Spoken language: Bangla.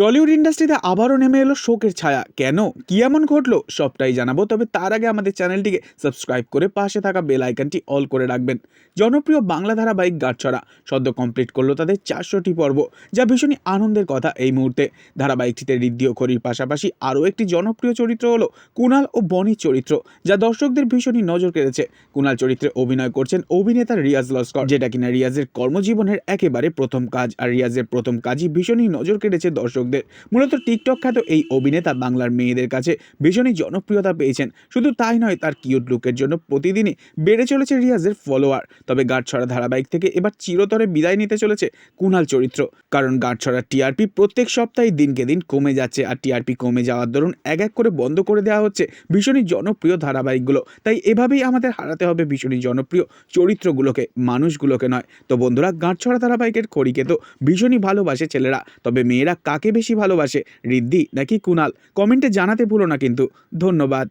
টলিউড ইন্ডাস্ট্রিতে আবারও নেমে এলো শোকের ছায়া। কেন? কি এমন ঘটলো? সবটাই জানাব, তবে তার আগে আমাদের চ্যানেলটিকে সাবস্ক্রাইব করে পাশে থাকা বেল আইকনটি অল করে রাখবেন। জনপ্রিয় বাংলা ধারাবাহিক গাঁটছড়া সদ্য কমপ্লিট করল তাদের চারশোটি পর্ব, যা ভীষণই আনন্দের কথা এই মুহূর্তে। ধারাবাহিকটিতে ঋদ্ধি ও খরির পাশাপাশি আরও একটি জনপ্রিয় চরিত্র হলো কুণাল ও বনির চরিত্র, যা দর্শকদের ভীষণই নজর কেড়েছে। কুণাল চরিত্রে অভিনয় করছেন অভিনেতা রিয়াজ লস্কর, যেটা কিনা রিয়াজের কর্মজীবনের একেবারে প্রথম কাজ, আর রিয়াজের প্রথম কাজই ভীষণই নজর কেড়েছে দর্শকদের। মূলত টিকটক খ্যাত এই অভিনেতা বাংলার মেয়েদের কাছে ভীষণই জনপ্রিয়তা পেয়েছেন। শুধু তাই নয়, তার কিউট লুকের জন্য প্রতিদিনই বেড়ে চলেছে রিয়াজের ফলোয়ার তবে গাঁটছড়া ধারাবাহিক থেকে এবার চিরতরে বিদায় নিতে চলেছে কুণাল চরিত্র। কারণ গাঁটছড়ার টিআরপি প্রত্যেক সপ্তাহে দিনকে দিন কমে যাচ্ছে আর টিআরপি কমে যাওয়ার দরুন এক এক করে বন্ধ করে দেওয়া হচ্ছে ভীষণই জনপ্রিয় ধারাবাহিকগুলো। তাই এভাবেই আমাদের হারাতে হবে ভীষণই জনপ্রিয় চরিত্রগুলোকে, মানুষগুলোকে নয়। তো বন্ধুরা, গাঁটছড়া ধারাবাহিকের খড়িকে তো ভীষণই ভালোবাসে ছেলেরা। তবে মেয়েরা কাকে বেশি ভালোবাসে ঋদ্ধি নাকি কুনাল? কমেন্টে জানাতে ভুলো না কিন্তু। ধন্যবাদ।